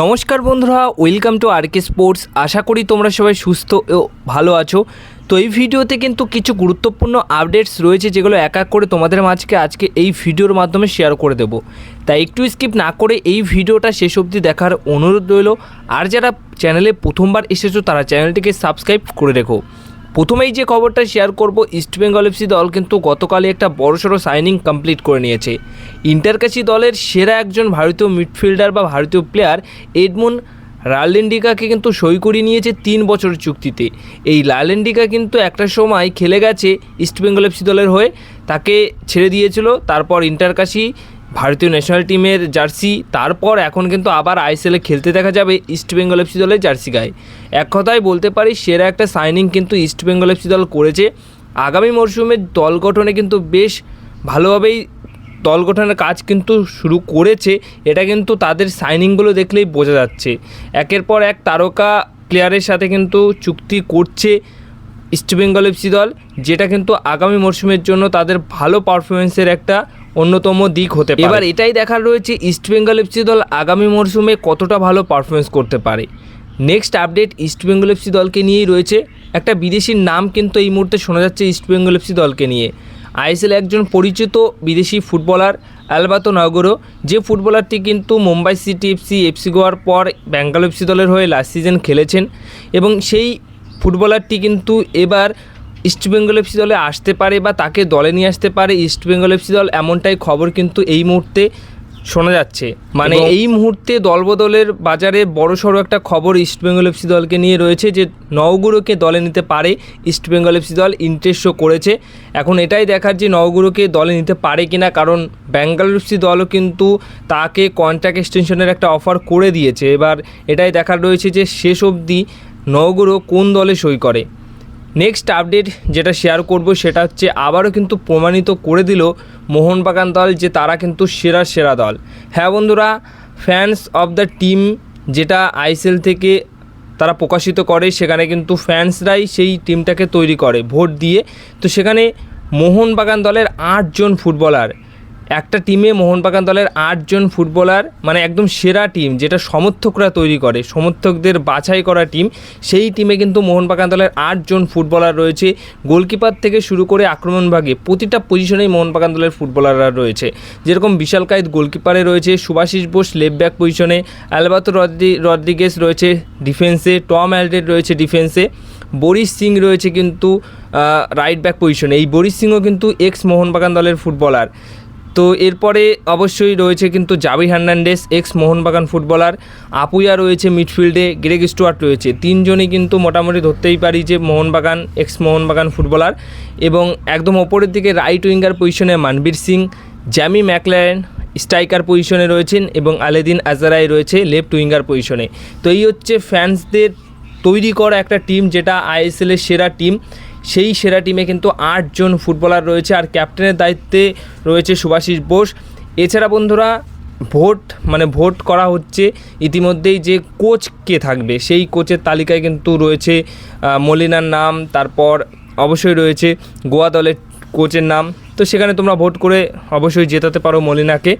নমস্কার বন্ধুরা welcome to R K sports আশা করি তোমরা সবাই সুস্থ ও ভালো আছো। তো এই ভিডিওতে কিন্তু কিছু গুরুত্বপূর্ণ আপডেটস রয়েছে যেগুলো এক এক করে তোমাদের মাঝকে আজকে এই ভিডিওর মাধ্যমে শেয়ার করে দেবো। তাই একটু স্কিপ না করে এই ভিডিওটা শেষ অবধি দেখার অনুরোধ রইল। আর যারা চ্যানেলে প্রথমবার এসেছ, তারা চ্যানেলটিকে সাবস্ক্রাইব করে রেখো। প্রথমেই যে খবরটা শেয়ার করব ইস্টবেঙ্গল এফসি দল কিন্তু গতকালই একটা বড় সড়ো সাইনিং কমপ্লিট করে নিয়েছে। ইন্টারকাশি দলের সেরা একজন ভারতীয় মিডফিল্ডার বা ভারতীয় প্লেয়ার এডমুন লালেন্ডিকাকে কিন্তু সই করিয়ে নিয়েছে তিন বছরের চুক্তিতে। এই লালেন্ডিকা কিন্তু একটা সময় খেলে গেছে ইস্টবেঙ্গল এফসি দলের হয়ে। তাকে ছেড়ে দিয়েছিল। তারপর ইন্টারকাশি ভারতীয় ন্যাশনাল টিমের জার্সি তারপর এখন কিন্তু আবার আইএসএলে খেলতে দেখা যাবে ইস্টবেঙ্গল এফসি দলের জার্সি গায়ে। এক কথায় বলতে পারি, সেরা একটা সাইনিং কিন্তু ইস্টবেঙ্গল এফসি দল করেছে। আগামী মরশুমে দল গঠনে কিন্তু বেশ ভালোভাবেই দল গঠনের কাজ কিন্তু শুরু করেছে। এটা কিন্তু তাদের সাইনিংগুলো দেখলেই বোঝা যাচ্ছে। একের পর এক তারকা প্লেয়ারের সাথে কিন্তু চুক্তি করছে। ইস্টবেঙ্গল এফসি দল, যেটা কিন্তু আগামী মরশুমের জন্য তাদের ভালো পারফরমেন্সের একটা অন্যতম দিক হতে পারে। এবার এটাই দেখার রয়েছে ইস্টবেঙ্গল এফসি দল আগামী মরশুমে কতটা ভালো পারফরমেন্স করতে পারে। নেক্সট আপডেট ইস্টবেঙ্গল এফসি দলকে নিয়েই রয়েছে। একটা বিদেশির নাম কিন্তু এই মুহূর্তে শোনা যাচ্ছে ইস্টবেঙ্গল এফসি দলকে নিয়ে। আইএসএল একজন পরিচিত বিদেশি ফুটবলার অ্যালবাতো নগরো যে ফুটবলারটি কিন্তু মুম্বাই সিটি এফসি এফসি গোয়ার পর বেঙ্গল এফসি দলের হয়ে লাস্ট সিজন খেলেছেন এবং সেই ফুটবলারটি কিন্তু এবার ইস্টবেঙ্গল এফসি দলে আসতে পারে বা তাকে দলে নিয়ে আসতে পারে ইস্টবেঙ্গল এফসি দল এমনটাই খবর কিন্তু এই মুহূর্তে শোনা যাচ্ছে। মানে এই মুহূর্তে দলবদলের বাজারে বড়সড় একটা খবর ইস্টবেঙ্গল এফসি দলকে নিয়ে রয়েছে যে নওগুরোকে দলে নিতে পারে ইস্টবেঙ্গল এফসি দল ইন্টারেস্ট শো করেছে। এখন এটাই দেখার যে নওগুরোকে দলে নিতে পারে কিনা কারণ বেঙ্গল এফসি দলও কিন্তু তাকে কন্ট্রাক্ট এক্সটেনশনের একটা অফার করে দিয়েছে। এবার এটাই দেখার রয়েছে যে শেষ অবধি নওগুরো কোন দলে সই করে? নেক্সট আপডেট যেটা শেয়ার করব সেটা হচ্ছে আবারও কিন্তু প্রমাণিত করে দিল মোহনবাগান দল যে তারা কিন্তু সেরা সেরা দল। হ্যাঁ বন্ধুরা ফ্যান্স অফ দ্য টিম যেটা আইসিএল থেকে তারা প্রকাশিত করে, সেখানে কিন্তু ফ্যান্সরাই সেই টিমটাকে তৈরি করে ভোট দিয়ে। তো সেখানে মোহনবাগান দলের আটজন ফুটবলার একটা টিমে মোহনবাগান দলের আটজন ফুটবলার মানে একদম সেরা টিম যেটা সমর্থকরা তৈরি করে, সমর্থকদের বাছাই করা টিম সেই টিমে কিন্তু মোহনবাগান দলের আটজন ফুটবলার রয়েছে। গোলকিপার থেকে শুরু করে আক্রমণভাগে প্রতিটা পজিশনেই মোহনবাগান দলের ফুটবলাররা রয়েছে। যেরকম বিশাল কায়েদ গোলকিপারে রয়েছে সুভাশিস বোস লেফট ব্যাক পজিশনে অ্যালবাতো রদ্রি রদ্রিগেস রয়েছে ডিফেন্সে টম অ্যালডেড রয়েছে ডিফেন্সে বরিশ সিং রয়েছে কিন্তু রাইট ব্যাক পজিশনে এই বরিশ সিংও কিন্তু এক্স মোহনবাগান দলের ফুটবলার তো এরপরে অবশ্যই রয়েছে কিন্তু Javi Hernandez ex Mohun Bagan footballer Apuia রয়েছে মিডফিল্ডে গ্রেগ স্টুয়ার্ট রয়েছে। তিনজনই কিন্তু মোটামুটি ধরতেই পারি যে মোহনবাগান এক্স মোহনবাগান ফুটবলার এবং একদম ওপরের দিকে রাইট উইঙ্গার পজিশনে Manvir Singh, Jamie Maclaren striker পজিশনে রয়েছেন এবং আলেদিন আজারাই রয়েছে লেফট উইঙ্গার পজিশনে তো এই হচ্ছে ফ্যান্সদের তৈরি করা একটা টিম যেটা আইএসএলের সেরা টিম সেই সেরা টিমে কিন্তু আটজন ফুটবলার রয়েছে আর ক্যাপ্টেনের দায়িত্বে রয়েছে সুভাষিস বোস। এছাড়া বন্ধুরা, ভোট মানে ভোট করা হচ্ছে ইতিমধ্যেই যে কোচ কে থাকবে, সেই কোচের তালিকায় কিন্তু রয়েছে মলিনার নাম, তারপর অবশ্যই রয়েছে গোয়া দলের কোচের নাম। তো সেখানে তোমরা ভোট করে অবশ্যই জেতাতে পারো মলিনাকে।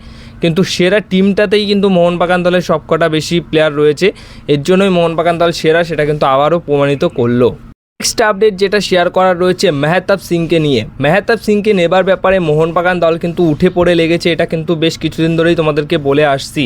কিন্তু সেরা টিমটাতেই কিন্তু মোহনবাগান দলের সবকটা বেশি প্লেয়ার রয়েছে। এর জন্যই মোহনবাগান দল সেরা, সেটা কিন্তু আবারও প্রমাণিত করল। নেক্সট আপডেট যেটা শেয়ার করা রয়েছে মেহতাব সিংকে নিয়ে। মেহতাব সিংকে নেবার ব্যাপারে মোহনবাগান দল কিন্তু উঠে পড়ে লেগেছে, এটা কিন্তু বেশ কিছুদিন ধরেই তোমাদেরকে বলে আসছি।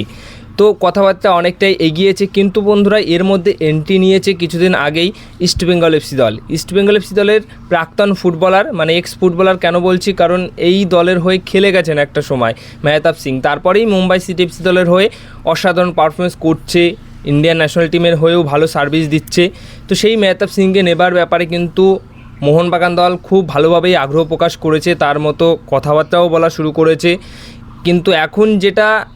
তো কথাবার্তা অনেকটাই এগিয়েছে, কিন্তু বন্ধুরা এর মধ্যে এন্ট্রি নিয়েছে কিছুদিন আগেই ইস্টবেঙ্গল এফসি দল। ইস্টবেঙ্গল এফসি দলের প্রাক্তন ফুটবলার মানে এক্স ফুটবলার কেন বলছি? কারণ এই দলের হয়ে খেলে গেছেন একটা সময় মেহতাব সিং। তারপরেই মুম্বাই সিটি এফসি দলের হয়ে অসাধারণ পারফরমেন্স করছে ইন্ডিয়ান ন্যাশনাল টিমের হয়েও ভালো সার্ভিস দিচ্ছে। তো সেই মেহতাব সিংকে নেবার ব্যাপারে কিন্তু মোহনবাগান দল খুব ভালোভাবেই আগ্রহ প্রকাশ করেছে, তার মতো কথাবার্তাও বলা শুরু করেছে। কিন্তু এখন যেটা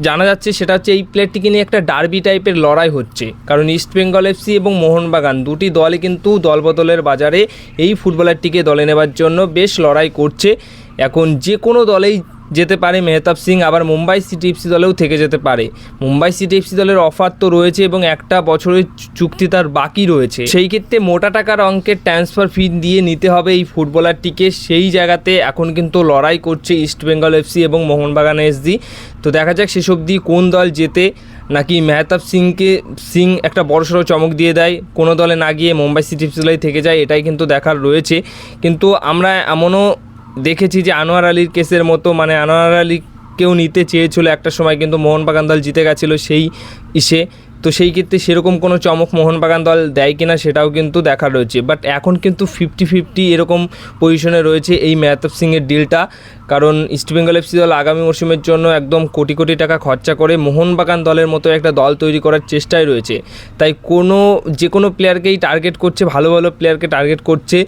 জানা যাচ্ছে সেটা হচ্ছে এই প্লেয়ারটিকে নিয়ে একটা ডার্বি টাইপের লড়াই হচ্ছে। কারণ ইস্ট বেঙ্গল এফসি এবং মোহনবাগান দুটি দলই কিন্তু দলবদলের বাজারে এই ফুটবলারটিকে দলে নেবার জন্য বেশ লড়াই করছে। এখন যে কোনো দলেই যেতে পারে মেহতাব সিং, আবার মুম্বাই সিটি এফসি দলেও থেকে যেতে পারে। মুম্বাই সিটি এফসি দলের অফার তো রয়েছে এবং একটা বছরের চুক্তি তার বাকি রয়েছে। সেই ক্ষেত্রে মোটা টাকার অঙ্কের ট্রান্সফার ফি দিয়ে নিতে হবে এই ফুটবলারটিকে। সেই জায়গাতে এখন কিন্তু লড়াই করছে ইস্ট বেঙ্গল এফসি এবং মোহনবাগান এসডি তো দেখা যাক সেসব অবধি কোন দল যেতে নাকি মেহতাব সিংকে, সিং একটা বড় বড়সড় চমক দিয়ে দেয়, কোনো দলে না গিয়ে মুম্বাই সিটি এফসি দলেই থেকে যায়, এটাই কিন্তু দেখার রয়েছে। কিন্তু আমরা এমনও দেখেছি যে আনোয়ার আলীর কেসের মতো মানে আনোয়ার আলী কেউ নিতে চেয়েছিল একটা সময়, কিন্তু মোহনবাগান দল জিতে গেছিল সেই ইসে। তো সেই ক্ষেত্রে সেরকম কোনো চমক মোহনবাগান দল দেয় কিনা সেটাও কিন্তু দেখার রয়েছে। বাট এখন কিন্তু ফিফটি ফিফটি এরকম পজিশনে রয়েছে এই মেহতাব সিংয়ের ডিলটা কারণ ইস্টবেঙ্গল এফসি দল আগামী মরশুমের জন্য একদম কোটি কোটি টাকা খরচা করে মোহনবাগান দলের মতো একটা দল তৈরি করার চেষ্টায় রয়েছে। তাই কোনো, যে কোনো প্লেয়ারকেই টার্গেট করছে, ভালো ভালো প্লেয়ারকে টার্গেট করছে,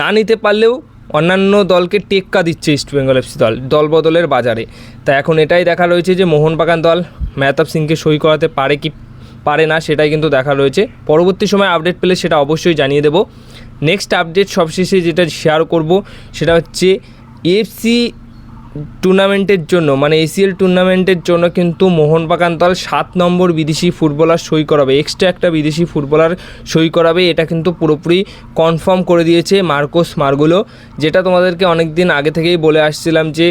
না নিতে পারলেও অন্যান্য দলকে টেক্কা দিচ্ছে ইস্টবেঙ্গল এফসি দল দল বদলের বাজারে। তা এখন এটাই দেখা রয়েছে যে মোহনবাগান দল মেহতাব সিংকে সই করাতে পারে কি পারে না, সেটাই কিন্তু দেখা রয়েছে। পরবর্তী সময় আপডেট পেলে সেটা অবশ্যই জানিয়ে দেব। নেক্সট আপডেট সবশেষে যেটা শেয়ার করব, সেটা হচ্ছে এফসি টুর্নামেন্টের জন্য মানে এসিএল টুর্নামেন্টের জন্য কিন্তু মোহনবাগান দল সাত নম্বর বিদেশি ফুটবলার সই করাবে এক্সট্রা একটা বিদেশি ফুটবলার সই করাবে, এটা কিন্তু পুরোপুরি কনফার্ম করে দিয়েছে মার্কোস মার্গুলো। যেটা তোমাদেরকে অনেক দিন আগে থেকেই বলে আসছিলাম যে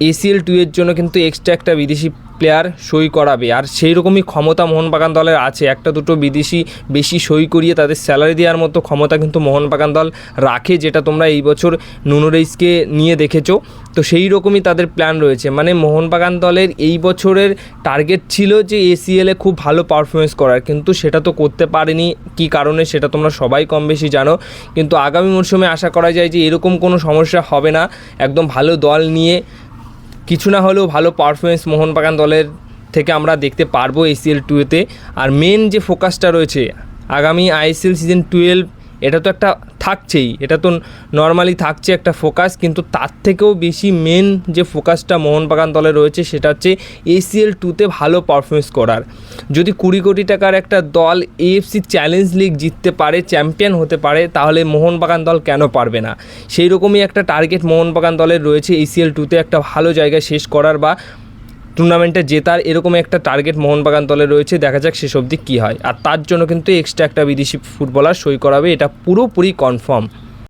এসিএল টু এর জন্য কিন্তু এক্সট্রা একটা বিদেশি প্লেয়ার সই করাবে। আর সেই রকমই ক্ষমতা মোহনবাগান দলের আছে। একটা দুটো বিদেশি বেশি সই করিয়ে তাদের স্যালারি দেওয়ার মতো ক্ষমতা কিন্তু মোহনবাগান দল রাখে, যেটা তোমরা এই বছর নুনোরেইসকে নিয়ে দেখেছ। তো সেই রকমই তাদের প্ল্যান রয়েছে। মানে মোহনবাগান দলের এই বছরের টার্গেট ছিল যে এসিএলে খুব ভালো পারফরমেন্স করার। কিন্তু সেটা তো করতে পারেনি। কী কারণে সেটা তোমরা সবাই কম বেশি জানো। কিন্তু আগামী মরশুমে আশা করা যায় যে এরকম কোনো সমস্যা হবে না। একদম ভালো দল নিয়ে কিছু না হলেও ভালো পারফরমেন্স মোহনবাগান দলের থেকে আমরা দেখতে পারব এসিএল টুয়েতে আর মেন যে ফোকাসটা রয়েছে, আগামী আইএসএল সিজন টুয়েলভ এটা তো একটা থাকছেই। এটা তো নর্মালি থাকছে একটা ফোকাস কিন্তু তার থেকেও বেশি মেন যে ফোকাসটা মোহনবাগান দলে রয়েছে, সেটা হচ্ছে এসিএল টুতে ভালো পারফরমেন্স করার। যদি কুড়ি কোটি টাকার একটা দল এএফসি চ্যালেঞ্জ লিগ জিততে পারে চ্যাম্পিয়ন হতে পারে, তাহলে মোহনবাগান দল কেন পারবে না? সেই রকমই একটা টার্গেট মোহনবাগান দলের রয়েছে এসিএল টুতে একটা ভালো জায়গায় শেষ করার বা টুর্নামেন্টে জেতার এরকম একটা টার্গেট মোহনবাগান দলে রয়েছে, দেখা যাক সেসব দিক কী হয়। আর তার জন্য কিন্তু এক্সট্রা একটা বিদেশি ফুটবলার সই করাবে, এটা পুরোপুরি কনফার্ম